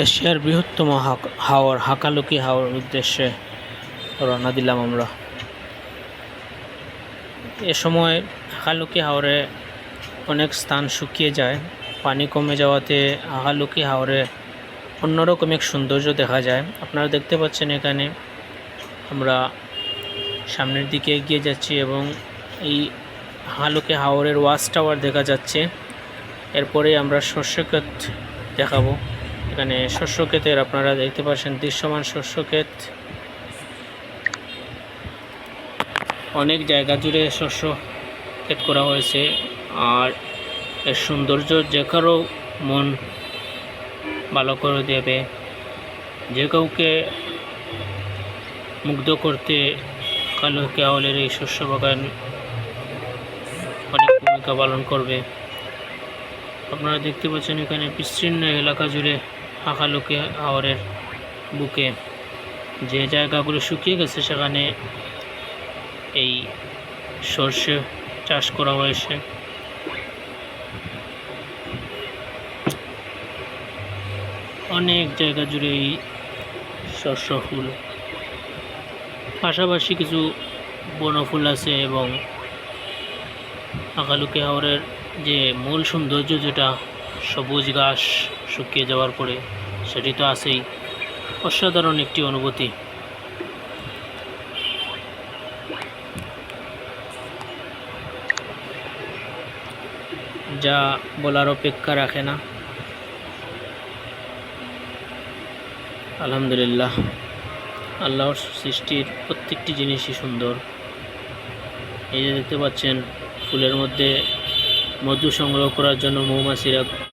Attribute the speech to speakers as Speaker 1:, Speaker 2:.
Speaker 1: এশিয়ার বৃহত্তম হাওর, হাকালুকি হাওর উদ্দেশ্যে রওনা দিলাম আমরা। এ সময় হাকালুকি হাওরে অনেক স্থান শুকিয়ে যায়। পানি কমে যাওয়াতে হাকালুকি হাওরে অন্যরকম এক সৌন্দর্য দেখা যায়। আপনারা দেখতে পাচ্ছেন এখানে আমরা সামনের দিকে এগিয়ে যাচ্ছি এবং এই হালুকে হাওরের ওয়াচ টাওয়ার দেখা যাচ্ছে। এরপরে আমরা শস্য ক্ষেত দেখাবো। এখানে শস্য ক্ষেতের আপনারা দেখতে পাচ্ছেন দৃশ্যমান শস্য ক্ষেত অনেক জায়গা জুড়ে শস্য ক্ষেত করা হয়েছে আর এর সৌন্দর্য যে কারও মন ভালো করে দেবে, যে কাউকে মুগ্ধ করতে কালো কেওয়ালের এই শস্য বাগান অনেক ভূমিকা পালন করবে। আপনারা দেখতে পাচ্ছেন এখানে বিস্তীর্ণ এলাকা জুড়ে আঁকালুকে, হাওরের বুকে যে জায়গাগুলো শুকিয়ে গেছে, সেখানে এই সর্ষে চাষ করা হয়েছে। অনেক জায়গা জুড়ে এই শস্য ফুল। পাশাপাশি কিছু বনফুল আছে এবং আকালুকে, হাওরের যে মূল সৌন্দর্য যেটা সবুজ ঘাস শুকিয়ে যাওয়ার পরে সেটি তো আছেই। অসাধারণ একটি অনুভূতি। যা বলার অপেক্ষা রাখে না। আলহামদুলিল্লাহ, আল্লাহর সৃষ্টির প্রত্যেকটি জিনিসই সুন্দর। এই যে দেখতে পাচ্ছেন, ফুলের মধ্যে মধু সংগ্রহ করার জন্য মৌমাছিরা